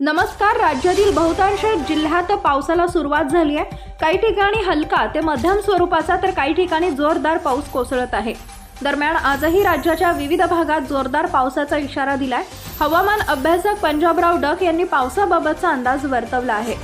नमस्कार राज्यातील बहुतांश जिल्ह्यात पावसाला सुरुवात झाली आहे. काही ठिकाणी हलका ते मध्यम स्वरूपाचा तर काही ठिकाणी जोरदार पाऊस कोसळत आहे. दरम्यान आजही राज्याच्या विविध भागात जोरदार पावसाचा इशारा दिलाय. हवामान अभ्यासक पंजाबराव डक यांनी पावसाबाबतचा अंदाज वर्तवला आहे.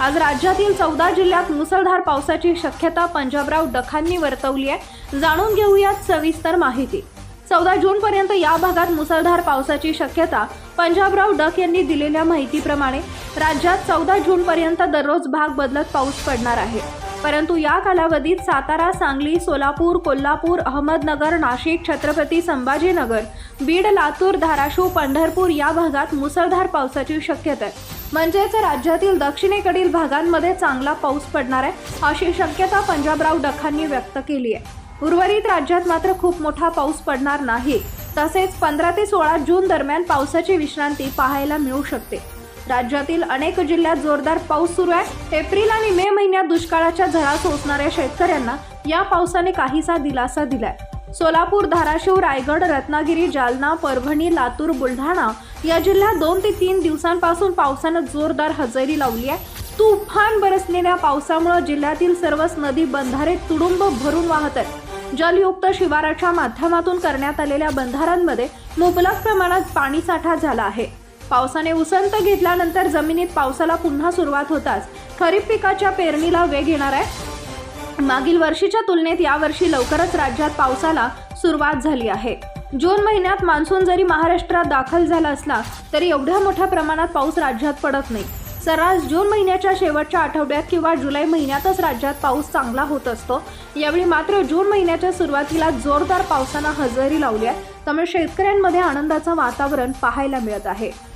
आज राज्यातील चौदा जिल्ह्यात मुसळधार पावसाची शक्यता पंजाबराव डखांनी वर्तवली आहे. जाणून घेऊयात सविस्तर माहिती. चौदा जूनपर्यंत या भागात मुसळधार पावसाची शक्यता पंजाबराव डक यांनी दिलेल्या माहितीप्रमाणे राज्यात चौदा जूनपर्यंत दररोज भाग बदलत पाऊस पडणार आहे. परंतु या कालावधीत सातारा सांगली सोलापूर कोल्हापूर अहमदनगर नाशिक छत्रपती संभाजीनगर बीड लातूर धाराशिव पंढरपूर या भागात मुसळधार पावसाची शक्यता आहे. म्हणजेच राज्यातील दक्षिणेकडील भागांमध्ये चांगला पाऊस पडणार आहे अशी शक्यता पंजाबराव डखांनी व्यक्त केली आहे. उर्वरित राज्यात मात्र खूप मोठा पाऊस पडणार नाही. तसेच पंधरा ते सोळा जून दरम्यान पावसाची विश्रांती पाहायला मिळू शकते. राज्यातील अनेक जिल्ह्यात जोरदार पाऊस सुरू आहे. एप्रिल आणि मे महिन्यात दुष्काळाच्या झळा सोसणाऱ्या शेतकऱ्यांना या पावसाने काहीसा दिलासा दिलाय. सोलापूर धाराशिव रायगड रत्नागिरी जालना परभणी लातूर बुलढाणा या जिल्ह्यात दोन ते तीन दिवसांपासून पावसानं जोरदार हजेरी लावली आहे. तुफान बरसलेल्या पावसामुळे जिल्ह्यातील सर्वच नदी बंधारे तुडुंब भरून वाहत आहेत. जलयुक्त शिवाराच्या माध्यमातून करण्यात आलेल्या बंधाऱ्यांमध्ये मुबलक प्रमाणात पाणीसाठा झाला आहे. पावसाने उसंत घेतल्यानंतर जमिनीत पावसाला पुन्हा सुरुवात होताच. खरीप पिकाच्या पेरणीला वेग येणार आहे. मागील वर्षीच्या तुलनेत यावर्षी लवकरच राज्यात पावसाला सुरुवात झाली आहे. जून महिन्यात मान्सून जरी महाराष्ट्रात दाखल झाला असला तरी एवढ्या मोठ्या प्रमाणात पाऊस राज्यात पडत नाही. सर्रास जून महिन्याच्या शेवटच्या आठवड्यात किंवा जुलै महिन्यातच राज्यात पाऊस चांगला होत असतो. यावेळी मात्र जून महिन्याच्या सुरुवातीला जोरदार पावसानं हजेरी लावली आहे. त्यामुळे शेतकऱ्यांमध्ये आनंदाचं वातावरण पाहायला मिळत आहे.